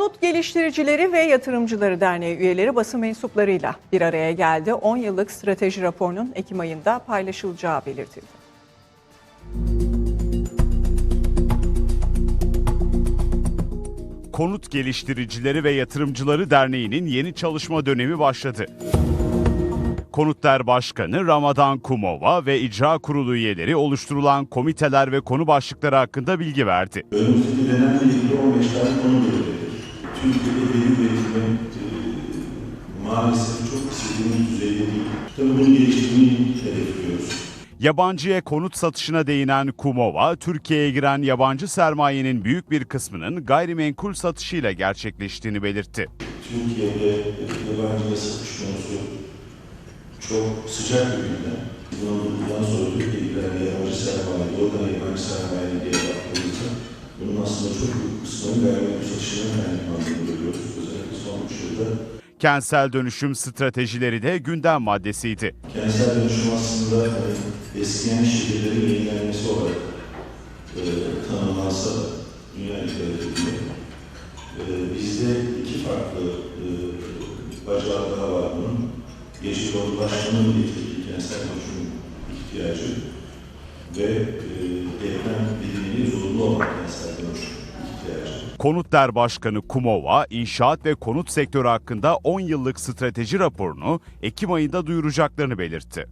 Konut Geliştiricileri ve Yatırımcıları Derneği üyeleri basın mensuplarıyla bir araya geldi. 10 yıllık strateji raporunun Ekim ayında paylaşılacağı belirtildi. Konut Geliştiricileri ve Yatırımcıları Derneği'nin yeni çalışma dönemi başladı. Konutler Başkanı Ramadan Kumova ve İcra Kurulu üyeleri oluşturulan komiteler ve konu başlıkları hakkında bilgi verdi. Önümüzdeki dönemle ilgili 15 tane konu belirledik. Türkiye'de benim üretimi e, maalesef çok istediğimiz düzeyde değil. Tabii bunu geliştirmeyi hedefliyoruz. Yabancıya konut satışına değinen Kumova, Türkiye'ye giren yabancı sermayenin büyük bir kısmının gayrimenkul satışıyla gerçekleştiğini belirtti. Türkiye'de yabancıya satış konusu çok sıcak bir gündem. Bundan sonra Türkiye'ye giren yabancı sermaye, doğrudan yabancı sermaye diye baktığımızda bunun aslında çok büyük kısmının gayrimenkul satışından kaynaklandığını görüyoruz. Özellikle son 3 yılda Kentsel dönüşüm stratejileri de gündem maddesiydi. Kentsel dönüşüm aslında hani, eskiyen şehirlerin yenilenmesi olarak e, tanımlansa dünya literatüründe e, bizde iki farklı e, bacağı daha var bunun. Yeşil yollaşmanın getirdiği kentsel dönüşüm ihtiyacı ve e, deprem bilimini zorunlu olan kentsel. Konutler Başkanı Kumova, inşaat ve konut sektörü hakkında 10 yıllık strateji raporunu Ekim ayında duyuracaklarını belirtti.